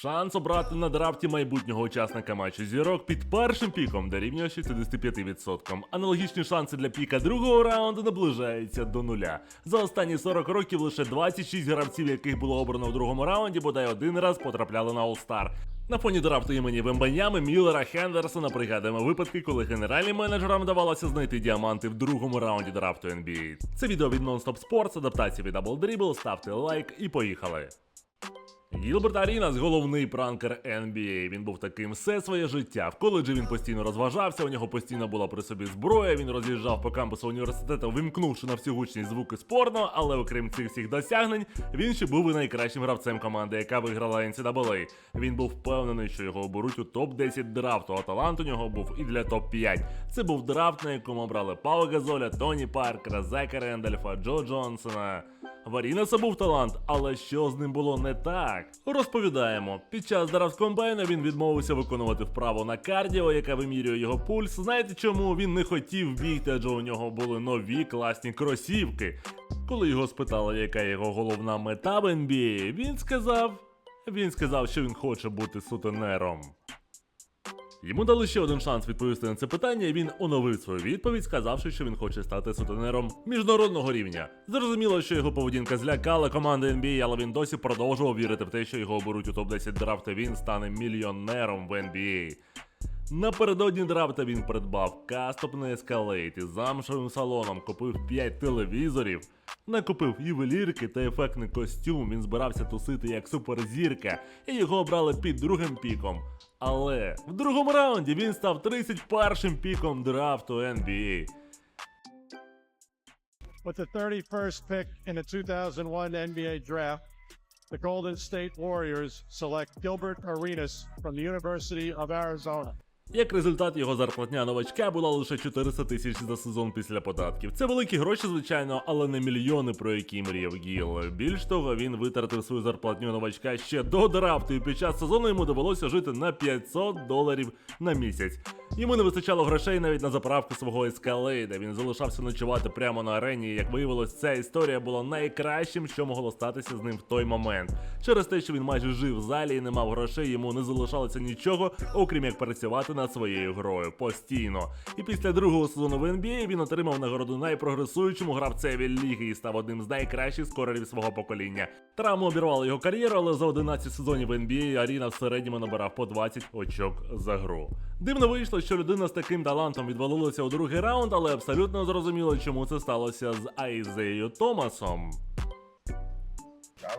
Шанс обрати на драфті майбутнього учасника матчу зірок під першим піком дорівнює 65%. Аналогічні шанси для піка другого раунду наближаються до нуля. За останні 40 років лише 26 гравців, яких було обрано в другому раунді, бодай один раз потрапляли на All-Star. На фоні драфту імені Вембаньями, Міллера, Хендерсона пригадуємо випадки, коли генеральним менеджерам вдавалося знайти діаманти в другому раунді драфту NBA. Це відео від Non-Stop Sports, адаптація від Double Dribble, ставте лайк і поїхали. Гілберт Арінас головний пранкер NBA. Він був таким все своє життя. В коледжі він постійно розважався, у нього постійно була при собі зброя. Він роз'їжджав по кампусу університету, вимкнувши на всю гучність звуки спорно, але окрім цих всіх досягнень, він ще був і найкращим гравцем команди, яка виграла NCAA. Він був впевнений, що його оберуть у топ-10 драфту, а талант у нього був і для топ-5. Це був драфт, на якому обрали Пау Газоля, Тоні Паркера, Зека Рендальфа, Джо Джонсона. В Арінаса був талант, але що з ним було не так? Розповідаємо. Під час драфт комбайна він відмовився виконувати вправу на кардіо, яка вимірює його пульс. Знаєте чому він не хотів бігти, адже у нього були нові класні кросівки. Коли його спитали, яка його головна мета в NBA, він сказав. Він сказав, що він хоче бути сутенером. Йому дали ще один шанс відповісти на це питання, і він оновив свою відповідь, сказавши, що він хоче стати сутенером міжнародного рівня. Зрозуміло, що його поведінка злякала команди NBA, але він досі продовжував вірити в те, що його оберуть у топ-10 драфту. Він стане мільйонером в NBA. Напередодні драфта він придбав кастопний ескалейт із замшевим салоном, купив 5 телевізорів, накупив ювелірки та ефектний костюм. Він збирався тусити як суперзірка, і його обрали під другим піком. Але в другому раунді він став 31-м піком драфту NBA. With the 31st pick in the 2001 NBA draft, the Golden State Warriors select Gilbert Arenas from the University of Arizona. Як результат, його зарплатня новачка була лише 400 тисяч за сезон після податків. Це великі гроші, звичайно, але не мільйони, про які мріяв Гіл. Більш того, він витратив свою зарплатню новачка ще до драфту, і під час сезону йому довелося жити на 500 доларів на місяць. Йому не вистачало грошей навіть на заправку свого ескалейда. Він залишався ночувати прямо на арені. Як виявилось, ця історія була найкращим, що могло статися з ним в той момент. Через те, що він майже жив в залі і не мав грошей, йому не залишалося нічого, окрім як працювати над своєю грою постійно. І після другого сезону в NBA він отримав нагороду найпрогресуючому гравцеві ліги і став одним з найкращих скорерів свого покоління. Травма обірвала його кар'єру, але за 11 сезонів в NBA Аріна в середньому набирав по 20 очок за гру. Дивно вийшло, що людина з таким талантом відвалилася у другий раунд, але абсолютно зрозуміло, чому це сталося з Айзею Томасом.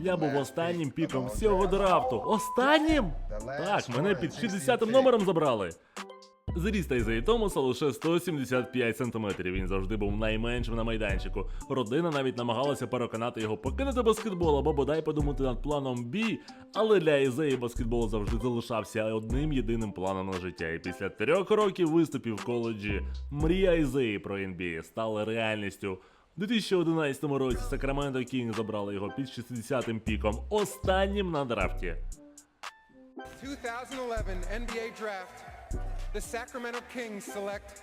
Я був останнім піком всього драфту. Останнім? Так, мене під 60-м номером забрали. Зріст Айзеї Томаса лише 175 см. Він завжди був найменшим на майданчику. Родина навіть намагалася переконати його покинути баскетбол або бодай подумати над планом Бі. Але для Айзеї баскетбол завжди залишався одним єдиним планом на життя. І після трьох років виступів в коледжі мрія Айзеї про NBA стала реальністю. У 2011 році Сакраменто Кінг забрали його під 60-м піком, останнім на драфті. 2011 NBA Draft, the Sacramento Kings select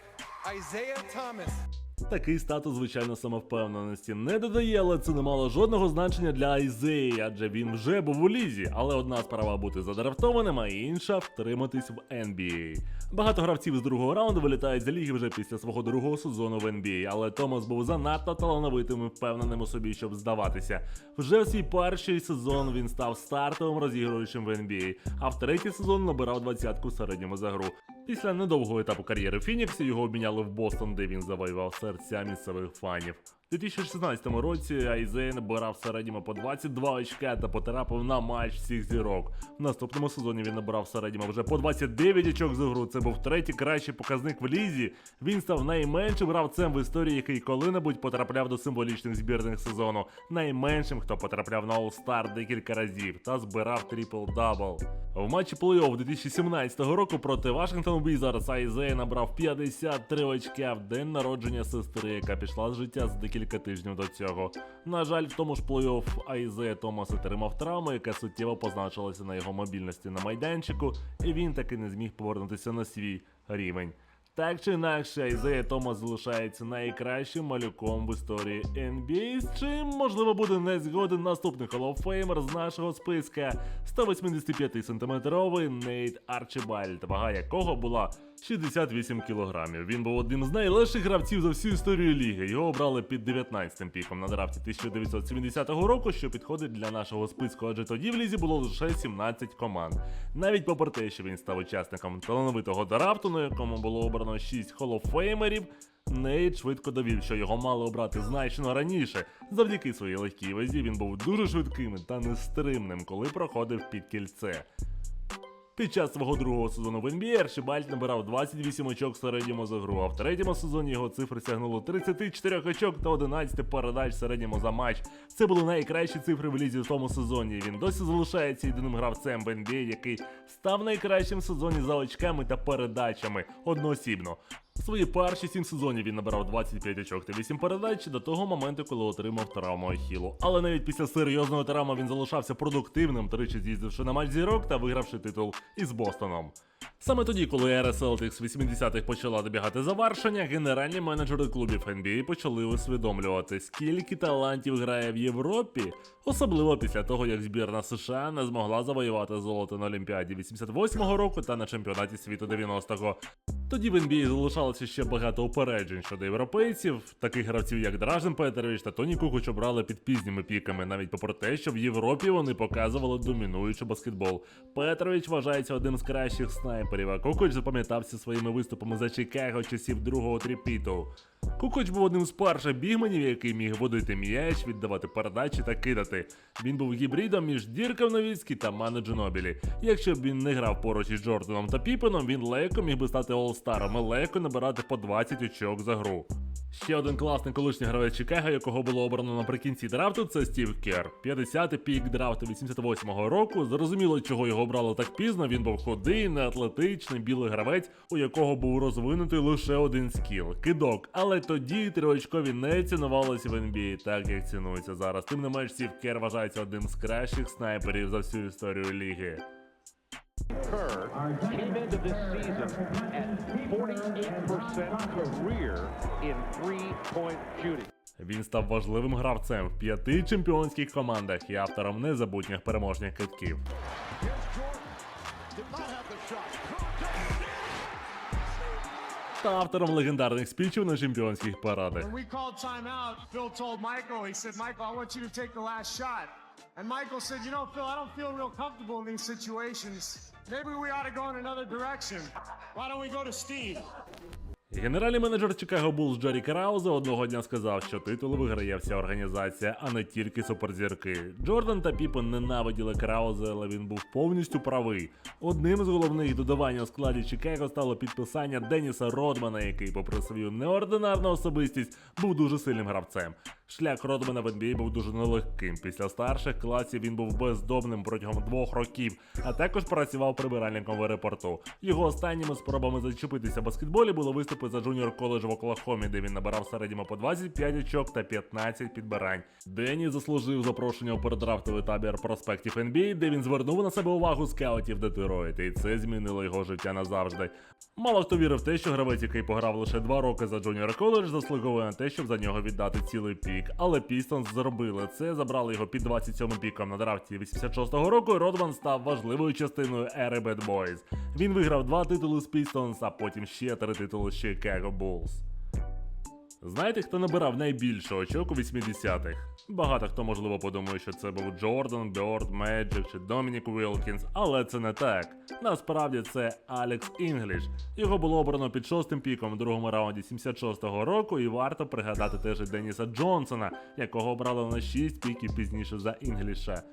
Isaiah Thomas. Такий статус, звичайно, самовпевненості не додає, але це не мало жодного значення для Айзеї, адже він вже був у лізі. Але одна справа бути задрафтованим, а інша втриматись в NBA. Багато гравців з другого раунду вилітають з ліги вже після свого другого сезону в NBA, але Томас був занадто талановитим і впевненим у собі, щоб здаватися. Вже в свій перший сезон він став стартовим розігруючим в NBA, а в третій сезон набирав двадцятку середньому за гру. Після недовгого етапу кар'єри Фінікс його обміняли в Бостон, де він завоював серця місцевих фанів. У 2016 році Айзей набирав середньому по 22 очка та потрапив на матч всіх зірок. В наступному сезоні він набирав середньому вже по 29 очок за гру. Це був третій кращий показник в лізі. Він став найменшим гравцем в історії, який коли-небудь потрапляв до символічних збірних сезону. Найменшим, хто потрапляв на All-Star декілька разів та збирав трипл-дабл. В матчі плей-офф 2017 року проти Вашингтон Wizards Айзей набрав 53 очка в день народження сестри, яка пішла з життя за декілька тижнів до цього. На жаль, в тому ж плей-офф Айзея Томас отримав травму, яка суттєво позначилася на його мобільності на майданчику, і він таки не зміг повернутися на свій рівень. Так чи інакше, Ізея Томас залишається найкращим малюком в історії NBA, з чим можливо буде не згоден наступний Famer з нашого списка 185-сантиметровий Нейт Арчибальд, вага якого була 68 кілограмів. Він був одним з найлегших гравців за всю історію ліги. Його обрали під 19-м піком на драфті 1970 року, що підходить для нашого списку, адже тоді в лізі було лише 17 команд. Навіть попри те, що він став учасником талановитого драфту, на якому було обрано 6 холофеймерів, Нейт швидко довів, що його мали обрати значно раніше. Завдяки своїй легкій вазі він був дуже швидким та нестримним, коли проходив під кільце. Під час свого другого сезону в NBA Аршибальд набирав 28 очок в середньому за гру, а в третьому сезоні його цифри сягнули 34 очок та 11 передач в середньому за матч. Це були найкращі цифри в лізі в тому сезоні. Він досі залишається єдиним гравцем в NBA, який став найкращим в сезоні за очками та передачами одноосібно. Свої перші сім сезонів він набирав 25 очок та 8 передач до того моменту, коли отримав травму Ахілу. Але навіть після серйозного травми він залишався продуктивним, тричі з'їздивши на матч зірок та вигравши титул із Бостоном. Саме тоді, коли ера Celtics 80-х почала добігати завершення, генеральні менеджери клубів NBA почали усвідомлювати, скільки талантів грає в Європі, особливо після того, як збірна США не змогла завоювати золото на Олімпіаді 88-го року та на чемпіонаті світу 90-го. Тоді в NBA залишалося ще багато упереджень щодо європейців, таких гравців як Дражен Петерович та Тоні Кукуч обрали під пізніми піками, навіть попри те, що в Європі вони показували домінуючий баскетбол. Петрович вважається одним з кращих снайперів, а Кукоч запам'ятався своїми виступами за Чикаго часів другого тріпіту. Кукуч був одним з перших бігменів, який міг водити м'яч, віддавати передачі та кидати. Він був гібридом між Дірком Новіцький та Мане Джинобілі. Якщо б він не грав поруч із Джорданом та Піпеном, він легко міг би стати олстаром і легко набирати по 20 очок за гру. Ще один класний колишній гравець Чикаго, якого було обрано наприкінці драфту, це Стів Кер. 50-й пік драфту 88-го року. Зрозуміло, чого його обрали так пізно. Він був худий, неатлетичний, білий гравець, у якого був розвинутий лише один скіл кидок. Але тоді триочкові не цінувалися в NBA так, як цінуються зараз. Тим не менш, Стів Кер вважається одним з кращих снайперів за всю історію ліги. Kerr came into this season at 48% career in three-point shooting. Він став важливим гравцем в п'яти чемпіонських командах і автором незабутніх переможних китків. Та автором легендарних спічів на чемпіонських парадах. And Michael said, You know, Phil, I don't feel real comfortable in these situations. Maybe we ought to go in another direction. Why don't we go to Steve? Генеральний менеджер Чикаго Булls Джері Краузе одного дня сказав, що титул виграє вся організація, а не тільки суперзірки. Джордан та Піпен ненавиділи Краузе, але він був повністю правий. Одним з головних додавань у складі Чикаго стало підписання Деніса Родмана, який, попри свою неординарну особистість, був дуже сильним гравцем. Шлях Родмана в NBA був дуже нелегким. Після старших класів він був бездомним протягом двох років, а також працював прибиральником в аеропорту. Його останніми спробами зачепитися в баскетболі були виступи за джуніор коледж в Оклахомі, де він набирав середньому по 25 очок та 15 підбирань. Денні заслужив запрошення у передрафтовий табір проспектів NBA, де він звернув на себе увагу скаутів Детройта, і це змінило його життя назавжди. Мало хто вірив те, що гравець, який пограв лише два роки за Джуніор коледж, заслуговує на те, щоб за нього віддати цілий пік. Але Пістонс зробили це, забрали його під 27 піком на драфті 86-го року. і Родман став важливою частиною ери Bad Boys. Він виграв два титули з Пістонс, а потім ще три титули з Chicago Bulls. Знаєте, хто набирав найбільше очок у 80-х? Багато хто, можливо, подумає, що це був Джордан, Бьорд, Меджик чи Домінік Вілкінс, але це не так. Насправді це Алекс Інгліш. Його було обрано під шостим піком у другому раунді 76-го року, і варто пригадати теж Деніса Джонсона, якого обрали на 6 піків пізніше за Інгліша.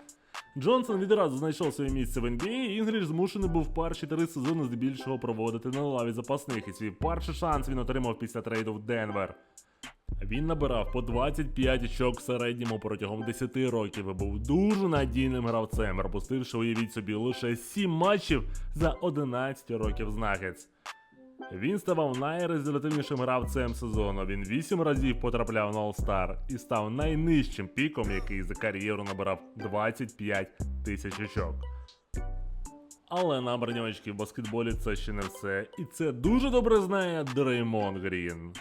Джонсон відразу знайшов своє місце в NBA, і Інгріш змушений був перші три сезони здебільшого проводити на лаві запасних, і свій перший шанс він отримав після трейду в Денвер. Він набирав по 25 очок в середньому протягом 10 років і був дуже надійним гравцем, пропустивши, уявіть собі, лише 7 матчів за 11 років з Нагетс. Він ставав найрезультативнішим гравцем сезону. Він вісім разів потрапляв на All-Star і став найнижчим піком, який за кар'єру набирав 25 тисяч очок. Але набрання очків в баскетболі це ще не все. І це дуже добре знає Дреймон Грін.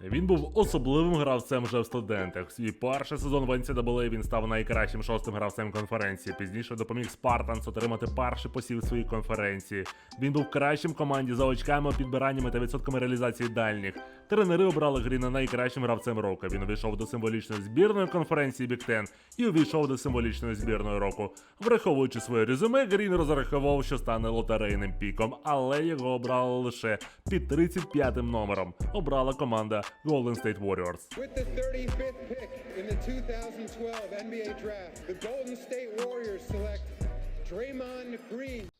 Він був особливим гравцем вже в студентах. Свій перший сезон в NCAA він став найкращим шостим гравцем конференції. Пізніше допоміг Спартанс отримати перший посів своїй конференції. Він був кращим в команді за очками, підбираннями та відсотками реалізації дальніх. Тренери обрали Гріна найкращим гравцем року. Він увійшов до символічної збірної конференції Бік Тен і увійшов до символічної збірної року. Враховуючи своє резюме, Грін розраховував, що стане лотерейним піком, але його обрали лише під 35-м номером. Обрала команда Golden State Warriors. With the 35th pick in the 2012 NBA draft, the Golden State Warriors select Draymond Green.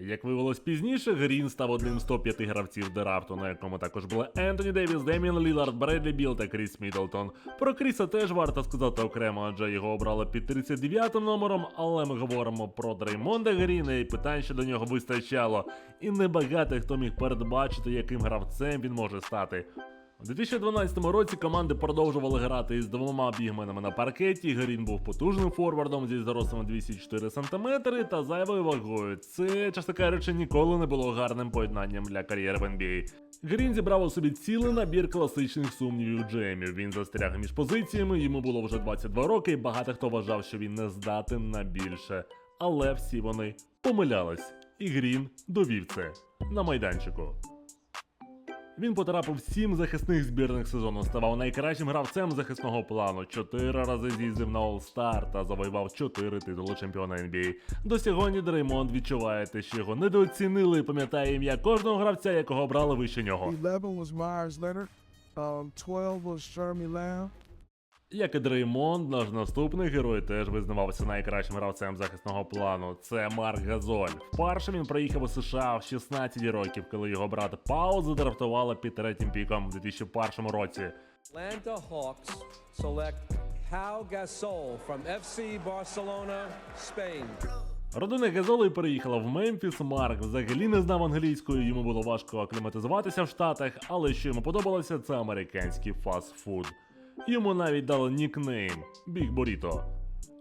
Як виявилось пізніше, Грін став одним з топ-5 гравців драфту, на якому також були Ентоні Девіс, Деміан Лілард, Бредлі Біл та Кріс Міддлтон. Про Кріса теж варто сказати окремо, адже його обрали під 39 номером, але ми говоримо про Дреймонда Гріна і питань щодо нього вистачало. І небагато хто міг передбачити, яким гравцем він може стати. У 2012 році команди продовжували грати із двома бігменами на паркеті. Грін був потужним форвардом зі зростом 204 см та зайвою вагою. Це, чесно кажучи, ніколи не було гарним поєднанням для кар'єри в NBA. Грін зібрав у собі цілий набір класичних сумнівів Джеймів. Він застряг між позиціями, йому було вже 22 роки, і багато хто вважав, що він не здатен на більше. Але всі вони помилялись, і Грін довів це на майданчику. Він потрапив сім захисних збірних сезону, ставав найкращим гравцем захисного плану, чотири рази з'їздив на All-Star та завоював чотири титули чемпіона NBA. До сьогодні Дреймонд відчуває те, що його недооцінили і пам'ятає ім'я кожного гравця, якого брали вище нього. 11 was Myers Leonard. Um, 12 was Jeremy Lamb. Як і Дреймонд, наш наступний герой теж визнавався найкращим гравцем захисного плану. Це Марк Газоль. Вперше він приїхав у США в 16 років, коли його брат Пау задрафтували під третім піком у 2001 році. Atlanta Hawks select Pau Gasol from FC Barcelona, Spain. Родина Газолей переїхала в Мемфіс. Марк взагалі не знав англійської, йому було важко акліматизуватися в Штатах, але що йому подобалося, це американський фастфуд. Йому навіть дали нікнейм Біг Боріто.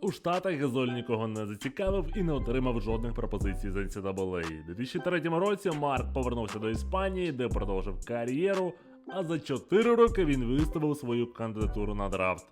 У Штатах Газоль нікого не зацікавив і не отримав жодних пропозицій з NCAA. У 2003 році Марк повернувся до Іспанії, де продовжив кар'єру, а за 4 роки він виставив свою кандидатуру на драфт.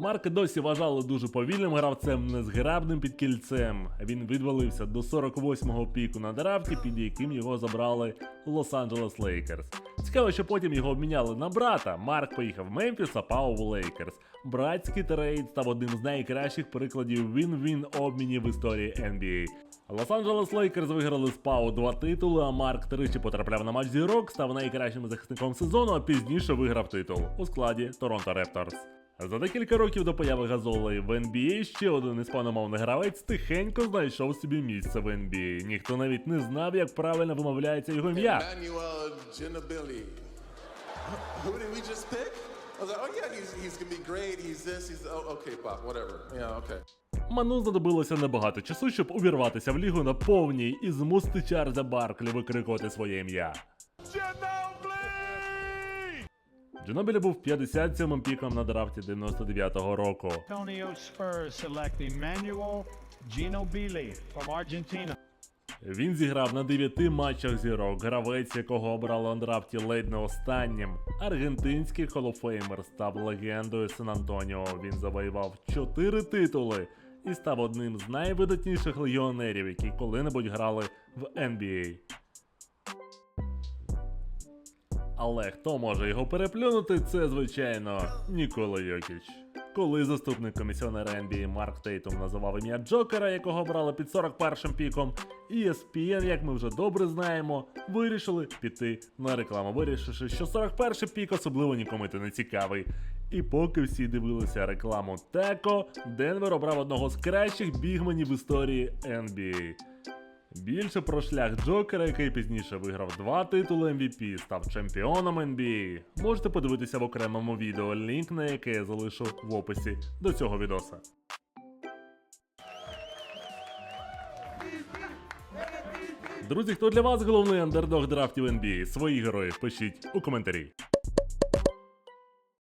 Марка досі вважали дуже повільним гравцем, незграбним під кільцем. Він відвалився до 48-го піку на драфті, під яким його забрали Лос-Анджелес Лейкерс. Цікаво, що потім його обміняли на брата. Марк поїхав в Мемфіс, а Пау в Лейкерс. Братський трейд став одним з найкращих прикладів він-він обмінів в історії NBA. Лос-Анджелес Лейкерс виграли з Пау два титули, а Марк тричі потрапляв на матч зірок, став найкращим захисником сезону, а пізніше виграв титул у складі Торонто Репторс. За декілька років до появи Газоли в NBA ще один іспаномовний гравець тихенько знайшов собі місце в NBA. Ніхто навіть не знав, як правильно вимовляється його ім'я. Ману знадобилося небагато часу, щоб увірватися в лігу на повній і змусити Чарльза Барклі викрикувати своє ім'я. Джинобілі був 57-м піком на драфті 99-го року. Він зіграв на 9 матчах зірок, гравець, якого обрали на драфті ледь не останнім. Аргентинський холофеймер став легендою Сан-Антоніо. Він завоював 4 титули і став одним з найвидатніших легіонерів, які коли-небудь грали в NBA. Але хто може його переплюнути, це звичайно Нікола Йокіч. Коли заступник комісіонера NBA Марк Тейтум називав ім'я Джокера, якого брали під 41-м піком, ESPN, як ми вже добре знаємо, вирішили піти на рекламу, вирішивши, що 41-й пік особливо нікому йти не цікавий. І поки всі дивилися рекламу Теко, Денвер обрав одного з кращих бігменів в історії NBA. Більше про шлях Джокера, який пізніше виграв два титули MVP, став чемпіоном NBA. Можете подивитися в окремому відео, лінк на яке я залишу в описі до цього відоса. Друзі, хто для вас головний андердог драфтів NBA? Свої герої пишіть у коментарі.